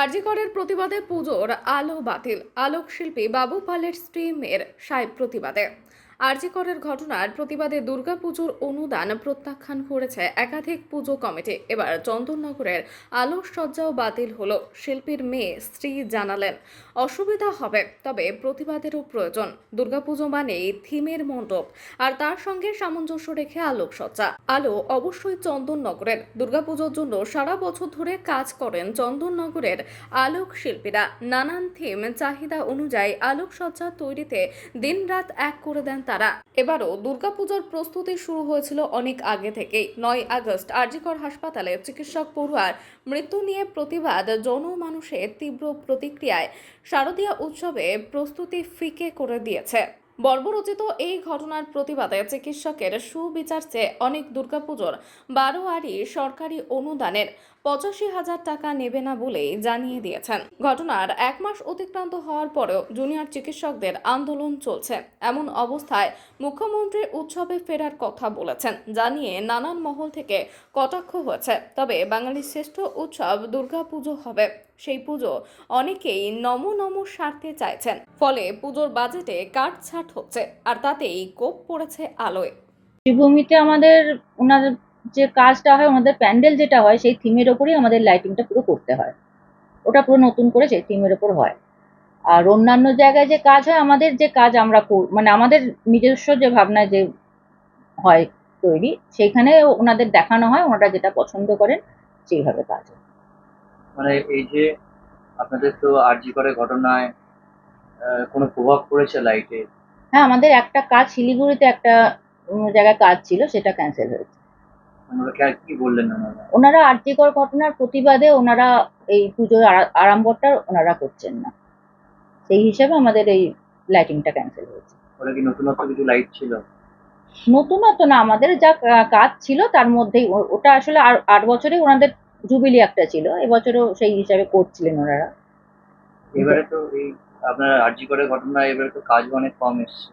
আরজিকরের প্রতিবাদে পুজোর আলো বাতিল আলোক শিল্পী বাবু পালের স্ট্রিমের সাহেব প্রতিবাদে। আরজিকরের ঘটনার প্রতিবাদে দুর্গাপুজোর অনুদান প্রত্যাখ্যান করেছে একাধিক পুজো কমিটি। এবার চন্দননগরের আলোকসজ্জাও বাতিল হলো, শিল্পীর মেয়ে, স্ত্রী জানালেন। অসুবিধা হবে, তবে প্রতিবাদেরও প্রয়োজন। দুর্গাপুজো মানেই থিমের মণ্ডপ, আর তার সঙ্গে সামঞ্জস্য রেখে আলোকসজ্জা। আলো অবশ্যই চন্দননগরের। দুর্গাপুজোর জন্য সারা বছর ধরে কাজ করেন চন্দননগরের আলোক শিল্পীরা। নানান থিম চাহিদা অনুযায়ী আলোকসজ্জা তৈরিতে দিনরাত এক করে দেন তারা। এবারও দুর্গাপুজোর প্রস্তুতি শুরু হয়েছিল অনেক আগে থেকেই। নয় আগস্ট আরজিকর হাসপাতালে চিকিৎসক পড়ুয়ার মৃত্যু নিয়ে প্রতিবাদ জন মানুষের তীব্র প্রতিক্রিয়ায় শারদীয়া উৎসবে প্রস্তুতি ফিকে করে দিয়েছে। বর্বরচিত এই ঘটনার প্রতিবাদে চিকিৎসকের সুবিচার চেয়ে অনেক দুর্গাপুজোর বারোয়ারি সরকারি অনুদানের পঁচাশি হাজার টাকা নেবে না বলেই জানিয়ে দিয়েছেন। ঘটনার এক মাস অতিক্রান্ত হওয়ার পরেও জুনিয়র চিকিৎসকদের আন্দোলন চলছে। এমন অবস্থায় মুখ্যমন্ত্রী উৎসবে ফেরার কথা বলেছেন। জানিয়ে নানান মহল থেকে কটাক্ষ হয়েছে। তবে বাঙালির শ্রেষ্ঠ উৎসব দুর্গাপুজো হবে। সেই পুজো অনেকেই নম নম সারতে চাইছেন। ফলে পুজোর বাজেটে কাটছাট হচ্ছে, আর তাতেই কোপ পড়েছে আলোয়। শ্রীভূমিতে আমাদের ওনাদের যে কাজটা হয়, ওনাদের প্যান্ডেল যেটা হয়, সেই থিমের ওপরেই আমাদের লাইটিংটা পুরো করতে হয়। ওটা পুরো নতুন করে সেই থিমের ওপর হয়। আর অন্যান্য জায়গায় যে কাজ হয়, আমাদের যে কাজ আমরা মানে আমাদের নিজস্ব যে ভাবনা যে হয় তৈরি, সেইখানে ওনাদের দেখানো হয়, ওনারা যেটা পছন্দ করেন, সেইভাবে কাজ হয়। মানে এই যে আপনাদের তো আরজি করে ঘটনায় কোনো প্রভাব পড়েছে লাইটে হ্যাঁ আমাদের একটা কাজ শিলিগুড়িতে একটা উম, জায়গায় কাজ ছিল সেটা ক্যান্সেল হয়েছে। ওনারা কে- বললেন ওনারা? ওনারা আর্যিকর ঘটনার প্রতিবাদে ওনারা এই পুজোর আড়া- আড়ম্বরটা ওনারা করছেন না। সেই হিসাবে আমাদের এই লাইটিংটা ক্যান্সেল হয়েছে। ওরা কি নতুনত্ব কিছু লাইট ছিল? নতুনত্ব না আমাদের যা কাজ ছিল তার মধ্যেই ওটা আসলে আর আট বছরে ওনাদের জুবিলি একটা ছিল এবছরও সেই হিসাবে করছিলেন ওনারা। এবারে তো এই আপনার আরজি করে ঘটনা এবারে তো কাজ অনেক কম এসছে।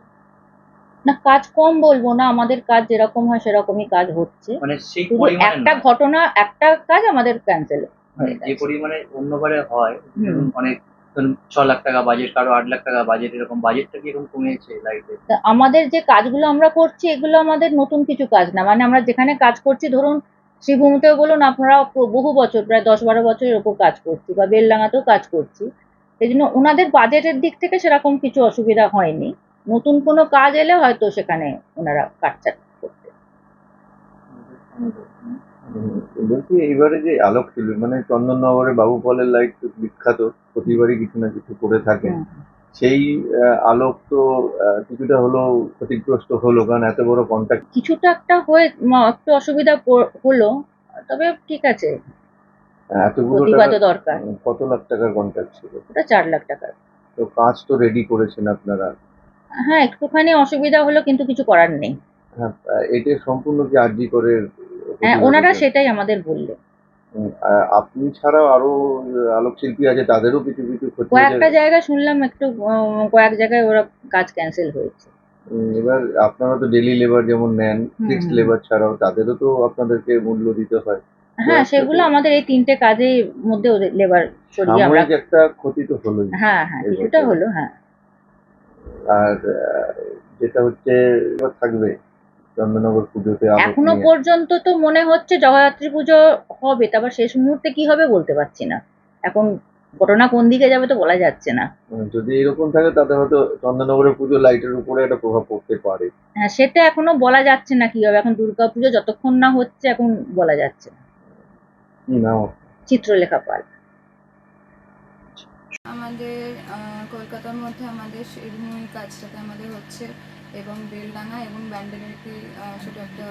না কাজ কম বলব না আমাদের কাজ যেরকম হয় সেরকমই কাজ হচ্ছে। মানে সেই পরিমাণে একটা ঘটনা একটা কাজ আমাদের ক্যান্সেল যে পরিমাণে অন্যবারে হয়। অনেক ছ লাখ টাকা বাজেট কারও আট লাখ টাকা বাজেট এরকম বাজেটটা কি এরকম কমেছে লাইটে তা আমাদের যে কাজগুলো আমরা করছি এগুলো আমাদের নতুন কিছু কাজ না। মানে আমরা যেখানে কাজ করছি ধরুন শ্রীভূমিতেও বলুন আপনারা বহু বছর প্রায় দশ বারো বছরের ওপর কাজ করছি বা বেলডাঙাতেও কাজ করছি। সেই জন্য ওনাদের বাজেটের দিক থেকে সেরকম কিছু অসুবিধা হয়নি। নতুন কোনো কাজ এলে হয়তো সেখানে ওনারা কাটছাট করতে। বলছি এইবারে যে আলোক ছিল মানে চন্দননগরে বাবু পলের লাইট বিখ্যাত প্রতিবারই কিছু না কিছু করে থাকেন। সেই আলোক তো কিছুটা হলেও ক্ষতিগ্রস্ত হলো কারণ এত বড় কন্ট্যাক্ট কিছুটা একটা হয়ে একটু অসুবিধা হলো তবে ঠিক আছে। এতগুলো প্রতিবাদও টাকা দরকার। কত লাখ টাকার কন্ট্যাক্ট ছিল? ওটা চার লাখ টাকা তো কাজ তো রেডি করেছেন আপনারা? হ্যাঁ একটুখানি অসুবিধা হলো কিন্তু কিছু করার নেই। হ্যাঁ এটা সম্পূর্ণ কি আরজি করে হ্যাঁ ওনারা সেটাই আমাদের বললেন। আপনি ছাড়াও আরও আলোক শিল্পী আছে তাদেরও কিছু কিছু ক্ষতি কয়েকটা জায়গায় শুনলাম একটু কয়েক জায়গায় ওরা কাজ ক্যান্সেল হয়েছে। এবার আপনারা তো ডেলি লেবার যেমন নেন ফিক্সড লেবার ছাড়াও তাদেরও তো আপনাদেরকে মূল্য দিতে হয়। হ্যাঁ সেগুলো আমাদের এই তিনটে কাজে মধ্যে লেবার সরিয়ে আমরা একটা ক্ষতি তো হলোই হ্যাঁ হ্যাঁ কিছুটা হলো হ্যাঁ। আর যেটা হচ্ছে এবার থাকবে। চন্দননগর পুজোতে এখনও পর্যন্ত তো মনে হচ্ছে জগদ্ধাত্রী পুজো হবে তারপর শেষ মুহূর্তে কি হবে বলতে পারছি না। এখন ঘটনা কোন দিকে যাবে তো বলা যাচ্ছে না। যদি এরকম থাকে তাতে হয়তো চন্দননগরের পুজো লাইটের উপরে একটা প্রভাব পড়তে পারে। হ্যাঁ সেটা এখনও বলা যাচ্ছে না কি হবে। এখন দুর্গা পুজো যতক্ষণ না হচ্ছে এখন বলা যাচ্ছে না। চিত্রলেখা পাল। আমাদের আহ, কলকাতার মধ্যে আমাদের শিরমুই কাজটাতে আমাদের হচ্ছে এবং বেলডাঙ্গা এবং ব্যান্ডেলেরটি সেটা একটা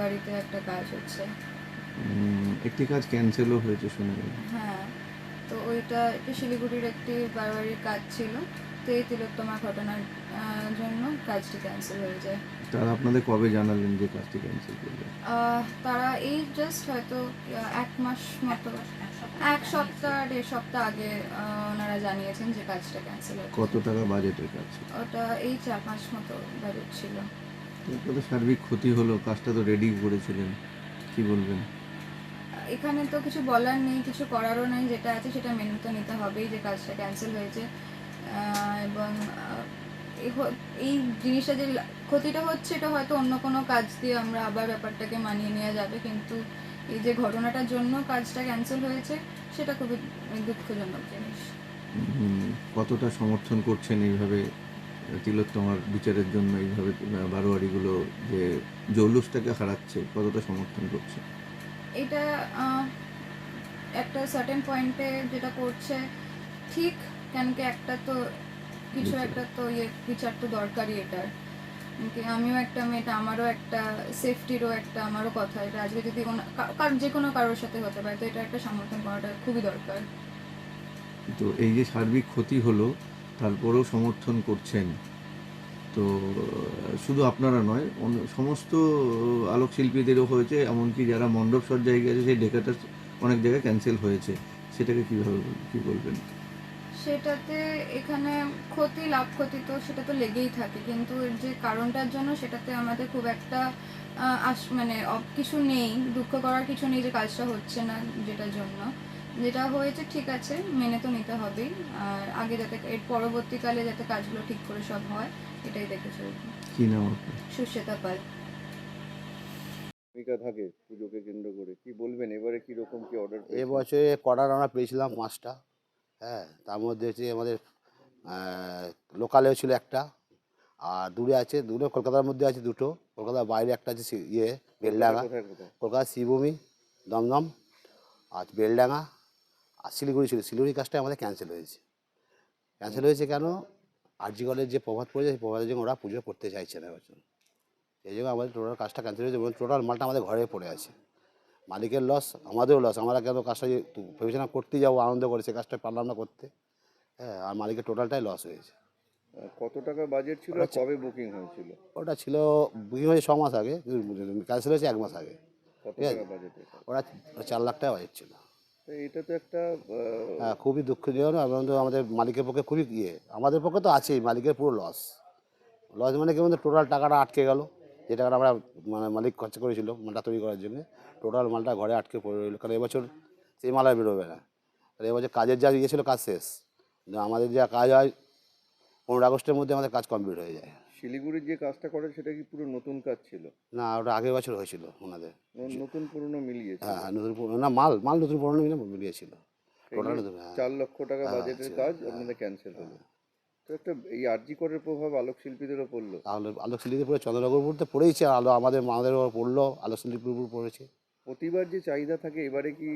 বাড়িতে একটা কাজ হচ্ছে। একটি কাজ ক্যান্সেলও হয়েছে শুনে হ্যাঁ তো ওইটা একটি শিলিগুড়ির একটি বারবারির কাজ ছিল। তো এই তিলোত্তমা ঘটনার জন্য কাজটি ক্যান্সেল হয়ে যায়। তারা আপনাদের কবে জানালেন যে কাজটি ক্যান্সেল করবে? তারা এই জাস্ট হয়তো এক মাস মতো এক সপ্তাহ দেড় সপ্তাহ আগে ওনারা জানিয়েছেন যে কাজটা ক্যান্সেল হচ্ছে কত টাকা বাজেটের কাজ ওটা এই চার পাঁচ মতো বাজেট ছিল। তো সার্বিক ক্ষতি হলো কাজটা তো রেডি করেছিলেন কি বলবেন? এখানে তো কিছু বলার নেই কিছু করারও নেই যেটা আছে সেটা মেনে তো নিতে হবেই যে কাজটা ক্যান্সেল হয়েছে। এবং এই জিনিসটা যে ক্ষতিটা হচ্ছে এটা হয়তো অন্য কোনো কাজ দিয়ে আমরা আবার ব্যাপারটাকে মানিয়ে নেওয়া যাবে কিন্তু এই যে ঘটনাটার জন্য কাজটা ক্যান্সেল হয়েছে সেটা খুবই দুঃখজনক জিনিস। কতটা সমর্থন করছেন এইভাবে? তিলোত্তমার বিচারের জন্য এইভাবে বারোয়ারিগুলো যে জৌলুসটাকে হারাচ্ছে কতটা সমর্থন করছে এটা একটা সার্টেন পয়েন্টে যেটা করছে ঠিক কেন কি একটা তো কিছু একটা তো ইয়ে বিচার তো দরকারই এটার। আমিও একটা মেয়েটা আমারও একটা সেফটিরও একটা আমারও কথা। এটা আজকে যদি কোনো যে কোনো কারোর সাথে হতে পারে তো এটা একটা সমর্থন করাটা খুবই দরকার। তো এই যে সার্বিক ক্ষতি হলো তারপরেও সমর্থন করছেন। তো শুধু আপনারা নয় সমস্ত আলোকশিল্পীদেরও হয়েছে এমনকি যারা মণ্ডপ সজ্জায় গেছে সেই ডেকাটা অনেক জায়গায় ক্যান্সেল হয়েছে। সেটাকে কীভাবে কী বলবেন? সেটাতে এখানে ক্ষতি লাভ ক্ষতি তো সেটা তো লেগেই থাকে। কিন্তু এর যে কারণটার জন্য সেটাতে আমাদের খুব একটা আস মানে কিছু নেই। দুঃখ করার কিছু নেই যে কাজটা হচ্ছে না যেটার জন্য। যেটা হয়েছে ঠিক আছে মেনে তো নিতে হবেই। আর আগে যাতে এর পরবর্তীকালে যাতে কাজগুলো ঠিক করে সব হয় এটাই দেখে চলবে কী নাম সুশ্বেতা পাল। ভূমিকা থাকে পুজোকে কেন্দ্র করে। কি বলবেন? এবারে কি রকম কি অর্ডার এবছরে কটার আমরা পেয়েছিলাম পাঁচটা। হ্যাঁ তার মধ্যে হচ্ছে আমাদের লোকালেও ছিল একটা আর দূরে আছে দূরে কলকাতার মধ্যে আছে দুটো কলকাতার বাইরে একটা আছে ইয়ে বেলডাঙ্গা কোথায় কোথায়? কলকাতা শ্রীভূমি দমদম আর বেলডাঙ্গা আর শিলিগুড়ি ছিল শিলিগুড়ি কাজটা আমাদের ক্যান্সেল হয়েছে। ক্যান্সেল হয়েছে কেন? আরজি কলের যে প্রভাব পড়েছে সেই প্রভাবের জন্য ওরা পুজো করতে চাইছে না এবছর এই জন্য আমাদের টোটাল কাজটা ক্যান্সেল হয়েছে এবং টোটাল মালটা আমাদের ঘরে পড়ে আছে। মালিকের লস আমাদেরও লস আমরা কেন কাজটা ভেবেছিলাম করতেই যাব আনন্দ করে সে কাজটা পারলাম না করতে? হ্যাঁ আর মালিকের টোটালটাই লস হয়েছে। কত টাকা বাজেট ছিল কবে বুকিং হয়েছিল? ওটা ছিল বুকিং হয়েছে ছ মাস আগে। ক্যান্সেল হয়েছে এক মাস আগে। ওরা চার লাখ টাকা বাজেট ছিল। এটা তো একটা হ্যাঁ খুবই দুঃখজনক এবং তো আমাদের মালিকের পক্ষে খুবই ইয়ে। আমাদের পক্ষে তো আছেই মালিকের পুরো লস লস মানে কি টোটাল টাকাটা আটকে গেল। যে টাকাটা আমরা মানে মালিক খরচা করেছিল মালটা তৈরি করার জন্য। টোটাল মালটা ঘরে আটকে পড়ে রইল। কারণ এবছর সেই মাল আর বেরোবে না। আর এবছর কাজের যা ইয়ে ছিল কাজ শেষ। আমাদের যা কাজ হয় পনেরো আগস্টের মধ্যে আমাদের কাজ কমপ্লিট হয়ে যায়। শিলিগুড়ির যে কাজটা করে সেটা কি পুরো নতুন কাজ ছিল? না ওটা আগের বছর হয়েছিল ওনাদের। নতুন পুরনো মিলিয়ে হ্যাঁ হ্যাঁ নতুন পুরনো- না মাল মাল নতুন পুরনো মিলে মিলিয়েছিল। টোটাল হ্যাঁ। চার লক্ষ টাকা হ্যাঁ, বাজেটের আচ্ছা, কাজ হ্যাঁ, আপনাদের ক্যান্সেল হলো। তো একটা এই আরজি করের প্রভাব আলোক শিল্পীদেরও পড়ল। তাহলে আলোক সিলিতে পড়ে চন্দ্রনগরপুর তো পড়েইছে আলো আমাদের আমাদের ওপর পড়ল আলোক সিলিপুর পড়েছে। প্রতিবার যে চাহিদা থাকে এবারে কি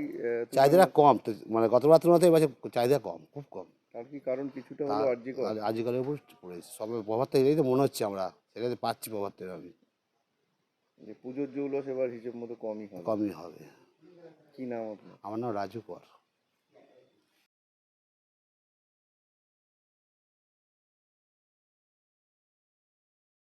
চাহিদাটা কম তো মানে গতবার তুলনাতে এবার চাহিদা কম খুব কম। তার কি কারণ কিছুটা হলো আরজি কর আজিকালের উপর পড়েছে। সবে প্রভাবটা এটাই তো মনে হচ্ছে আমরা সেটাতে পাচ্ছি প্রভাবটা আমি। যে পুজোর জৌলস এবার হিসেব মতো কমই হবে। কমই হবে। কি নাম আপনার? আমার নাম রাজু কর।